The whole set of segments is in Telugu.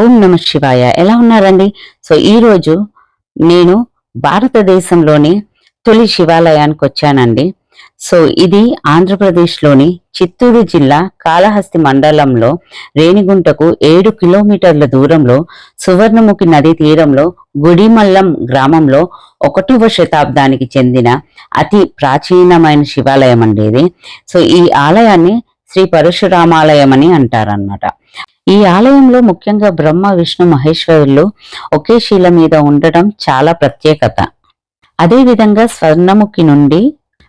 ఓం నమ శివాయ. ఎలా ఉన్నారండి? సో ఈరోజు నేను భారతదేశంలోని తొలి శివాలయానికి వచ్చానండి. సో ఇది ఆంధ్రప్రదేశ్లోని చిత్తూరు జిల్లా కాళహస్తి మండలంలో రేణిగుంటకు ఏడు కిలోమీటర్ల దూరంలో సువర్ణముఖి నది తీరంలో గుడిమల్లం గ్రామంలో ఒకటవ శతాబ్దానికి చెందిన అతి ప్రాచీనమైన శివాలయం అండి ఇది. సో ఈ ఆలయాన్ని శ్రీ పరశురామాలయం అని అంటారన్నమాట. ఈ ఆలయంలో ముఖ్యంగా బ్రహ్మ విష్ణు మహేశ్వరులు ఒకే శీల మీద ఉండడం చాలా ప్రత్యేకత. అదే విధంగా స్వర్ణముఖి నుండి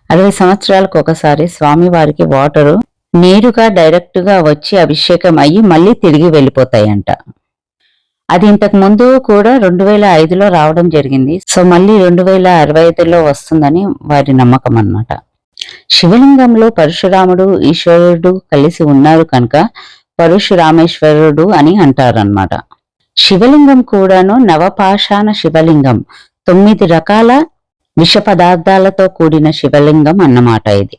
అరవై సంవత్సరాలకు ఒకసారి స్వామివారికి వాటరు నేరుగా డైరెక్ట్గా వచ్చి అభిషేకం అయ్యి మళ్ళీ తిరిగి వెళ్ళిపోతాయంట. అది ఇంతకు ముందు కూడా రెండు వేల ఐదులో రావడం జరిగింది. సో మళ్ళీ రెండు వేల అరవై ఐదులో వస్తుందని వారి నమ్మకం అన్నమాట. శివలింగంలో పరశురాముడు ఈశ్వరుడు కలిసి ఉన్నారు కనుక పరశురామేశ్వరుడు అని అంటారన్నమాట. శివలింగం కూడాను నవపాషాణ శివలింగం. తొమ్మిది రకాల విష పదార్థాలతో కూడిన శివలింగం అన్నమాట ఇది.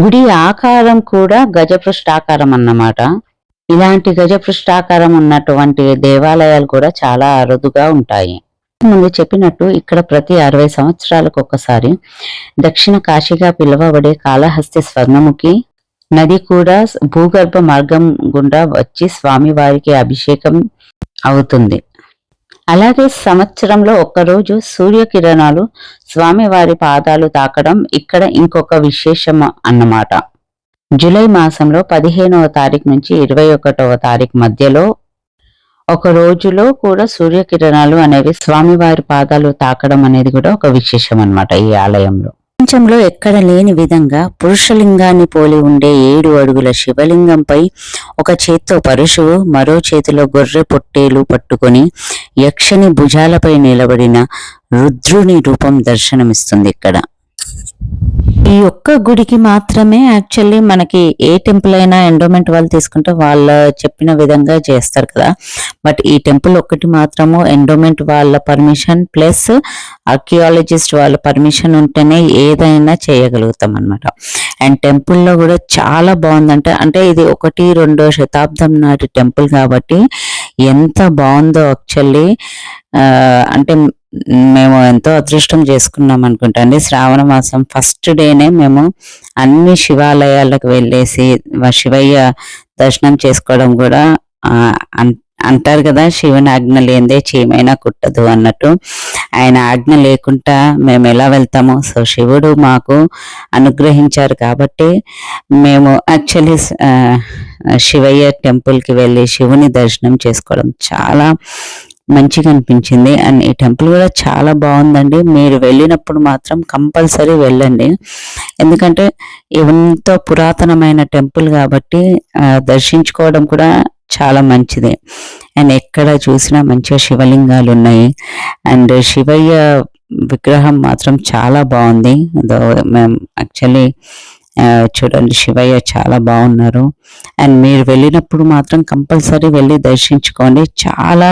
గుడి ఆకారం కూడా గజపృష్ఠాకారం అన్నమాట. ఇలాంటి గజపృష్ఠాకారం ఉన్నటువంటి దేవాలయాలు కూడా చాలా అరుదుగా ఉంటాయి. ముందు చెప్పినట్టు ఇక్కడ ప్రతి అరవై సంవత్సరాలకు ఒకసారి దక్షిణ కాశీగా పిలువబడే కాళహస్తి స్వర్ణముఖి నది కూడా భూగర్భ మార్గం గుండా వచ్చి స్వామివారికి అభిషేకం అవుతుంది. అలాగే సంవత్సరంలో ఒక్కరోజు సూర్యకిరణాలు స్వామివారి పాదాలు తాకడం ఇక్కడ ఇంకొక విశేషం అన్నమాట. జూలై మాసంలో పదిహేనవ తారీఖు నుంచి ఇరవై ఒకటవ తారీఖు మధ్యలో ఒక రోజులో కూడా సూర్యకిరణాలు అనేవి స్వామివారి పాదాలు తాకడం అనేది కూడా ఒక విశేషం అన్నమాట ఈ ఆలయంలో. ప్రపంచంలో ఎక్కడ లేని విధంగా పురుషలింగాన్ని పోలి ఉండే ఏడు అడుగుల శివలింగంపై ఒక చేత్తో పరశువు మరో చేతిలో గొర్రె పొట్టేలు పట్టుకొని యక్షని భుజాలపై నిలబడిన రుద్రుని రూపం దర్శనమిస్తుంది ఇక్కడ. ఈ ఒక్క గుడికి మాత్రమే యాక్చువల్లీ మనకి ఏ టెంపుల్ అయినా ఎండోమెంట్ వాళ్ళు తీసుకుంటే వాళ్ళ చెప్పిన విధంగా చేస్తారు కదా. బట్ ఈ టెంపుల్ ఒక్కటి మాత్రము ఎండోమెంట్ వాళ్ళ పర్మిషన్ ప్లస్ ఆర్కియాలజిస్ట్ వాళ్ళ పర్మిషన్ ఉంటేనే ఏదైనా చేయగలుగుతాం అనమాట అండ్ టెంపుల్లో కూడా చాలా బాగుందంటే అంటే ఇది ఒకటి రెండో శతాబ్దం నాటి టెంపుల్ కాబట్టి ఎంత బాగుందో యాక్చువల్లీ అంటే మేము ఎంతో అదృష్టం చేసుకున్నాం అనుకుంటా అండి శ్రావణ మాసం ఫస్ట్ డేనే మేము అన్ని శివాలయాలకు వెళ్ళేసి శివయ్య దర్శనం చేసుకోవడం కూడా అన్- అంటారు కదా శివుని ఆజ్ఞ లేదే చీమైనా కుట్టదు అన్నట్టు. ఆయన ఆజ్ఞ లేకుండా మేము ఎలా వెళ్తాము సో శివుడు మాకు అనుగ్రహించారు కాబట్టి మేము యాక్చువల్లీ శివయ్య టెంపుల్కి వెళ్ళి శివుని దర్శనం చేసుకోవడం చాలా మంచిగా అనిపించింది. అండ్ ఈ టెంపుల్ కూడా చాలా బాగుందండి. మీరు వెళ్ళినప్పుడు మాత్రం కంపల్సరీ వెళ్ళండి. ఎందుకంటే ఎంతో పురాతనమైన టెంపుల్ కాబట్టి దర్శించుకోవడం కూడా చాలా మంచిది. అండ్ ఎక్కడ చూసినా మంచిగా శివలింగాలు ఉన్నాయి. అండ్ శివయ్య విగ్రహం మాత్రం చాలా బాగుంది. మేము యాక్చువల్లీ చూడండి శివయ్య చాలా బాగున్నారు. అండ్ మీరు వెళ్ళినప్పుడు మాత్రం కంపల్సరీ వెళ్ళి దర్శించుకోండి. చాలా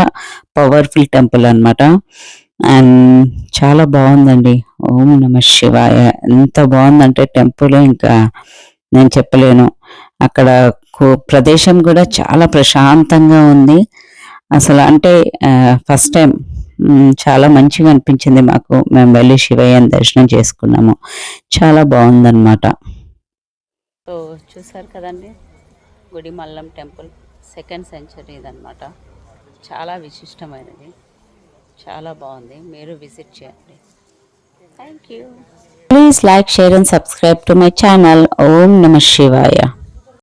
పవర్ఫుల్ టెంపుల్ అన్నమాట. అండ్ చాలా బాగుందండి. ఓం నమ శివాయ. ఎంత బాగుందంటే టెంపుల్ ఇంకా. నేను చెప్పలేను. అక్కడ ప్రదేశం కూడా చాలా ప్రశాంతంగా ఉంది. అసలు అంటే ఫస్ట్ టైం చాలా మంచిగా అనిపించింది మాకు. మేము వెళ్ళి శివయ్యని దర్శనం చేసుకున్నాము. చాలా బాగుందన్నమాట. సో చూసారు కదండి? గుడి మల్లం టెంపుల్ సెకండ్ సెంచరీ ఇదనమాట చాలా విశిష్టమైనది. చాలా బాగుంది. మీరు విజిట్ చేయండి. Thank you. Please like share and subscribe to my channel. ఓం నమ శివాయ.